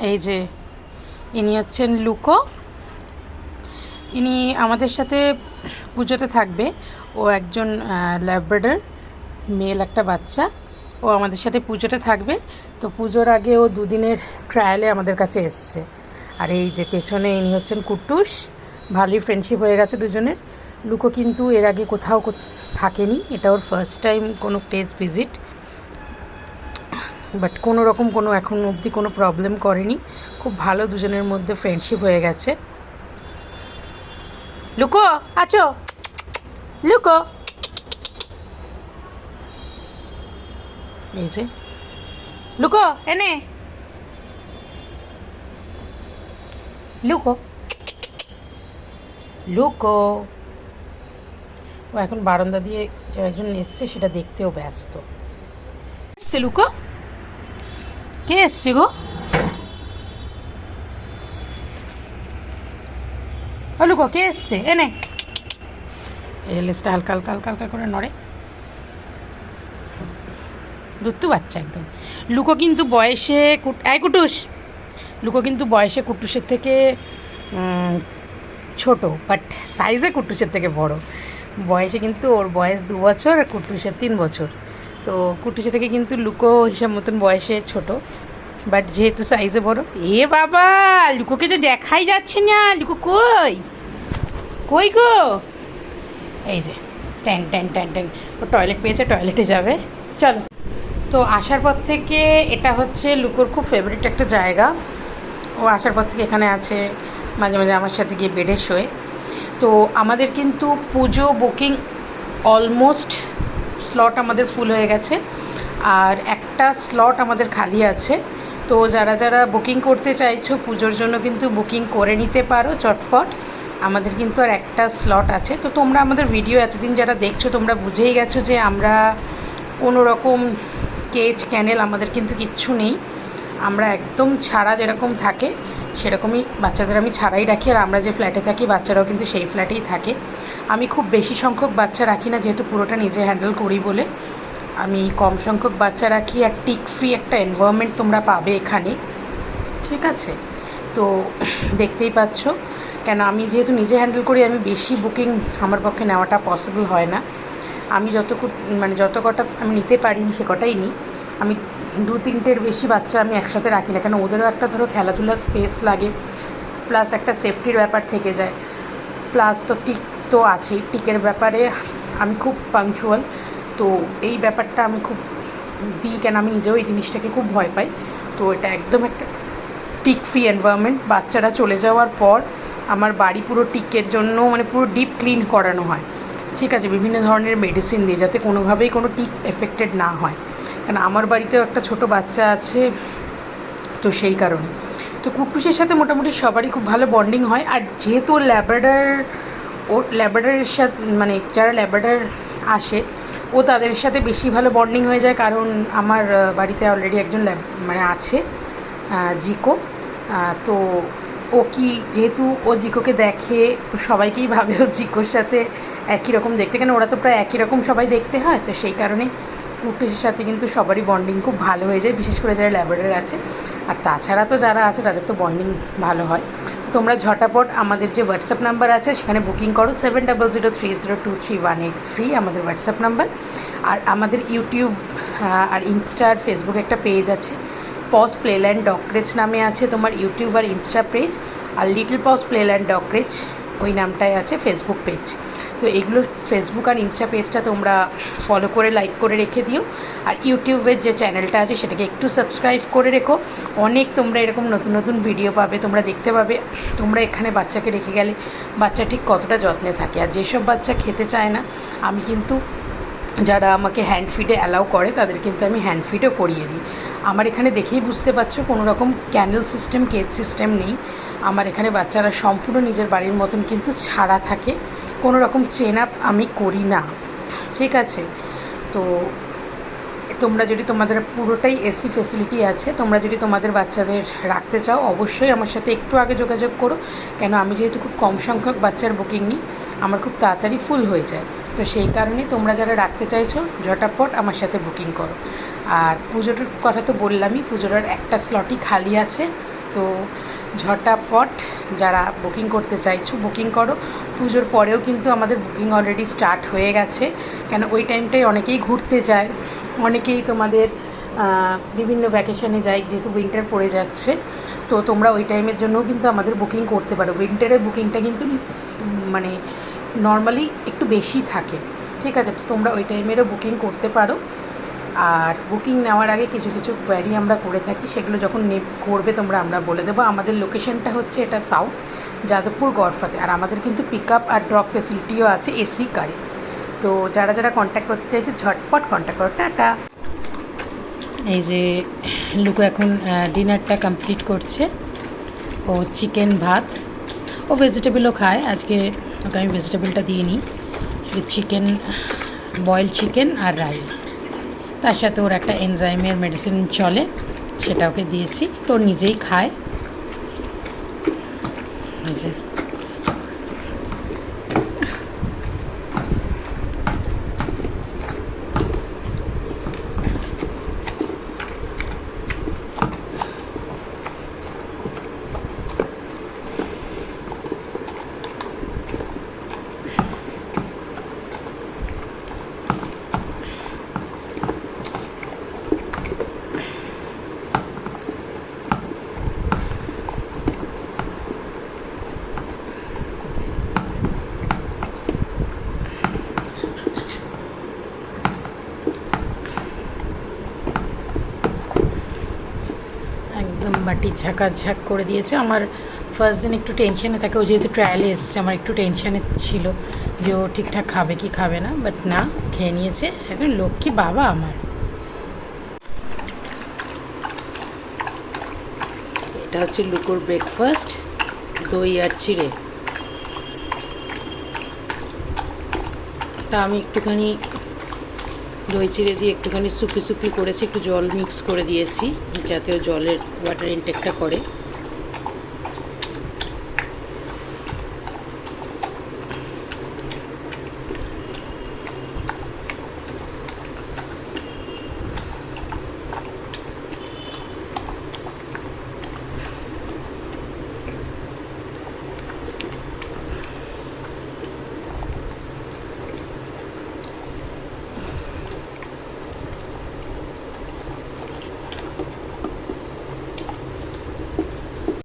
এই যে, ইনি হচ্ছেন লুকো। ইনি আমাদের সাথে পুজোতে থাকবে। ও একজন ল্যাব্রাডার মেল একটা বাচ্চা। ও আমাদের সাথে পুজোতে থাকবে। তো পুজোর আগে ও দুদিনের ট্রায়ালে আমাদের কাছে এসছে। আর এই যে পেছনে ইনি হচ্ছেন কুট্টুস ভালোই ফ্রেন্ডশিপ হয়ে গেছে দুজনের। লুকো কিন্তু এর আগে কোথাও থাকেনি। এটা ওর ফার্স্ট টাইম কোনো টেস্ট ভিজিট বাট কোনো রকম কোনো এখন অবধি কোনো প্রবলেম করেনি। খুব ভালো দুজনের মধ্যে ফ্রেন্ডশিপ হয়ে গেছে। লুকো, আছো? লুকো। এই যে। লুকো, এনে। লুকো। লুকো। ও এখন বারান্দা দিয়ে একজন এসছে, সেটা দেখতেও ব্যস্ত। লুকো? কে এসছে গো? ও লুকো কে এসছে? এনে। এই লেসটা হালকা হালকা হালকা হালকা করে নড়ে। দুত্তু বাচ্চা একদম। লুকো কিন্তু বয়সে আয় কুটুস। লুকো কিন্তু বয়সে কুটুসের থেকে ছোট বাট সাইজে কুটুসের থেকে বড়। বয়সে কিন্তু ওর বয়স দু বছর আর কুটুসের তিন বছর। তো কুটুসের থেকে কিন্তু লুকো হিসাব মতন বয়সে ছোট বাট যেহেতু সাইজে বড়, এ বাবা, লুকোকে তো দেখাই যাচ্ছে না, লুকো কই? কই গো? এই যে, ট্যান ট্যান ট্যান ট্যান, ও টয়লেট পেয়েছে টয়লেটে যাবে। চলো। তো আসার পর থেকে এটা হচ্ছে লুকোর খুব ফেভারিট একটা জায়গা। ও আসার পর থেকে এখানে আছে, মাঝে মাঝে আমার সাথে গিয়ে বেডে শোয়। তো আমাদের কিন্তু পুজো বুকিং অলমোস্ট স্লট আমাদের ফুল হয়ে গেছে। আর একটা স্লট আমাদের খালি আছে। তো যারা যারা বুকিং করতে চাইছো, পুজোর জন্য কিন্তু বুকিং করে নিতে পারো চটপট। আমাদের কিন্তু আর একটা স্লট আছে। তো তোমরা আমাদের ভিডিও এতদিন যারা দেখছ, তোমরা বুঝেই গেছো যে আমরা কোনো রকম কেজ ক্যানেল আমাদের কিন্তু কিচ্ছু নেই। আমরা একদম ছাড়া যেরকম থাকে, সেরকমই বাচ্চাদের আমি ছাড়াই রাখি। আর আমরা যে ফ্ল্যাটে থাকি, বাচ্চারাও কিন্তু সেই ফ্ল্যাটেই থাকে। আমি খুব বেশি সংখ্যক বাচ্চা রাখি না, যেহেতু পুরোটা নিজে হ্যান্ডেল করি বলে। আমি কম সংখ্যক বাচ্চা রাখি, আর টিক ফ্রি একটা এনভায়রনমেন্ট তোমরা পাবে এখানে। ঠিক আছে? তো দেখতেই পাচ্ছ। কেন, আমি যেহেতু নিজে হ্যান্ডেল করি, আমি বেশি বুকিং আমার পক্ষে নেওয়াটা পসিবল হয় না। আমি যত মানে যত কটা আমি নিতে পারি সে কটাই নিই। আমি দু তিনটের বেশি বাচ্চা আমি একসাথে রাখি না। কেন, ওদেরও একটা ধরো খেলাধুলার স্পেস লাগে প্লাস একটা সেফটির ব্যাপার থেকে যায়। প্লাস তো টিক তো আছেই টিকের ব্যাপারে। আমি খুব পাংচুয়াল তো এই ব্যাপারটা আমি খুব দিই কেন আমি নিজেও এই জিনিসটাকে খুব ভয় পাই। তো এটা একদম একটা টিক ফ্রি এনভায়রনমেন্ট বাচ্চারা চলে যাওয়ার পর আমার বাড়ি পুরো টিকের জন্য মানে পুরো ডিপ ক্লিন করানো হয়। ঠিক আছে, বিভিন্ন ধরনের মেডিসিন দিয়ে যাতে কোনোভাবেই কোনো টিক এফেক্টেড না হয়। কারণ আমার বাড়িতেও একটা ছোট বাচ্চা আছে, তো সেই কারণে। তো কুট্টুসের সাথে মোটামুটি সবারই খুব ভালো বন্ডিং হয়। আর যেহেতু ল্যাব্রাডার ও ল্যাব্রাডারের সাথে মানে যারা ল্যাব্রাডার আসে, ও তাদের সাথে বেশি ভালো বন্ডিং হয়ে যায় কারণ আমার বাড়িতে অলরেডি একজন ল্যাব মানে আছে জিকো। তো ও কি, যেহেতু ও জিকোকে দেখে, তো সবাইকেই ভাবে ও জিকোর সাথে একই রকম দেখতে। কেন ওরা তো প্রায় একই রকম সবাই দেখতে হয়, তো সেই কারণে কুটুসের সাথে কিন্তু সবারই বন্ডিং খুব ভালো হয়ে যায়, বিশেষ করে যারা ল্যাবরেটরি আছে। আর তাছাড়া তো যারা আছে, তাদের তো বন্ডিং ভালো হয়। তোমরা ঝটাপট আমাদের যে হোয়াটসঅ্যাপ নাম্বার আছে, সেখানে বুকিং করো seven double zero three zero two three one eight three আমাদের হোয়াটসঅ্যাপ নাম্বার আর আমাদের ইউটিউব আর ইনস্টা আর ফেসবুক একটা পেজ আছে। পজ প্লেল্যান্ড ডকরেজ নামে আছে তোমার ইউটিউব আর ইনস্টা পেজ আর লিটল পজ প্লেল্যান্ড ডকরেজ ওই নামটাই আছে ফেসবুক পেজ তো এগুলো ফেসবুক আর ইনস্টা পেজটা তোমরা ফলো করে লাইক করে রেখে দিও। আর ইউটিউবের যে চ্যানেলটা আছে, সেটাকে একটু সাবস্ক্রাইব করে রেখো। অনেক তোমরা এরকম নতুন নতুন ভিডিও পাবে, তোমরা দেখতে পাবে। তোমরা এখানে বাচ্চাকে রেখে গেলে বাচ্চা ঠিক কতটা যত্নে থাকে। আর যেসব বাচ্চা খেতে চায় না, আমি কিন্তু যারা আমাকে হ্যান্ড ফিডে অ্যালাউ করে, তাদের কিন্তু আমি হ্যান্ড ফিডও করিয়ে দিই। আমার এখানে দেখেই বুঝতে পারছ কোনো রকম ক্যান্ডেল সিস্টেম কেজ সিস্টেম নেই। আমার এখানে বাচ্চারা সম্পূর্ণ নিজের বাড়ির মতন কিন্তু ছাড়া থাকে। কোনো রকম চেন আপ আমি করি না। ঠিক আছে? তো তোমরা যদি তোমাদের পুরোটাই এসি ফেসিলিটি আছে, তোমরা যদি তোমাদের বাচ্চাদের রাখতে চাও, অবশ্যই আমার সাথে একটু আগে যোগাযোগ করো। কেন, আমি যেহেতু খুব কম সংখ্যক বাচ্চার বুকিং নিই, আমার খুব তাড়াতাড়ি ফুল হয়ে যায়। তো সেই কারণে তোমরা যারা রাখতে চাইছো, ঝটাপট আমার সাথে বুকিং করো। আর পুজোটার কথা তো বললামই পুজোটার একটা স্লটই খালি আছে। তো ঝটাপট যারা বুকিং করতে চাইছো বুকিং করো। পুজোর পরেও কিন্তু আমাদের বুকিং অলরেডি স্টার্ট হয়ে গেছে। কেন, ওই টাইমটাই অনেকেই ঘুরতে যায়। অনেকেই তোমাদের বিভিন্ন ভ্যাকেশনে যায়, যেহেতু উইন্টার পড়ে যাচ্ছে। তো তোমরা ওই টাইমের জন্যও কিন্তু আমাদের বুকিং করতে পারো। উইন্টারের বুকিংটা কিন্তু মানে নর্মালি একটু বেশি থাকে। ঠিক আছে, তো তোমরা ওই টাইমেরও বুকিং করতে পারো। আর বুকিং নেওয়ার আগে কিছু কিছু কোয়ারি আমরা করে থাকি। সেগুলো যখন নে করবে তোমরা আমরা বলে দেবো। আমাদের লোকেশনটা হচ্ছে এটা সাউথ যাদবপুর গড়ফাতে। আর আমাদের কিন্তু পিক আপ আর ড্রপ ফেসিলিটিও আছে এসি কারে তো যারা যারা কন্ট্যাক্ট করতে চাইছে, ঝটপট কন্ট্যাক্ট করো। টাটা! এই যে লুকু এখন ডিনারটা কমপ্লিট করছে। ও চিকেন ভাত। ও ভেজিটেবলও খায়। আজকে ওকে আমি ভেজিটেবলটা দিয়ে নিই চিকেন বয়েল চিকেন আর রাইস তার সাথে ওর একটা এনজাইমের মেডিসিন চলে সেটা ওকে দিয়েছি। তো নিজেই খায়। এই যে বাটি ঝাঁকা ঝাঁক করে দিয়েছে। আমার ফার্স্ট দিন একটু টেনশনে থাকে, ও যেহেতু ট্রায়ালে এসছে, আমার একটু টেনশনে ছিল যে ও ঠিকঠাক খাবে কি খাবে না বাট না, খেয়ে নিয়েছে। এখন লক্ষ্মী বাবা আমার। এটা হচ্ছে লুকোর ব্রেকফাস্ট দই আর চিড়ে। তা আমি একটুখানি দই চিড়ে দিয়ে একটুখানি সুপি সুপি করেছি, একটু জল মিক্স করে দিয়েছি, যাতে জলের ওয়াটার ইনটেকটা করে।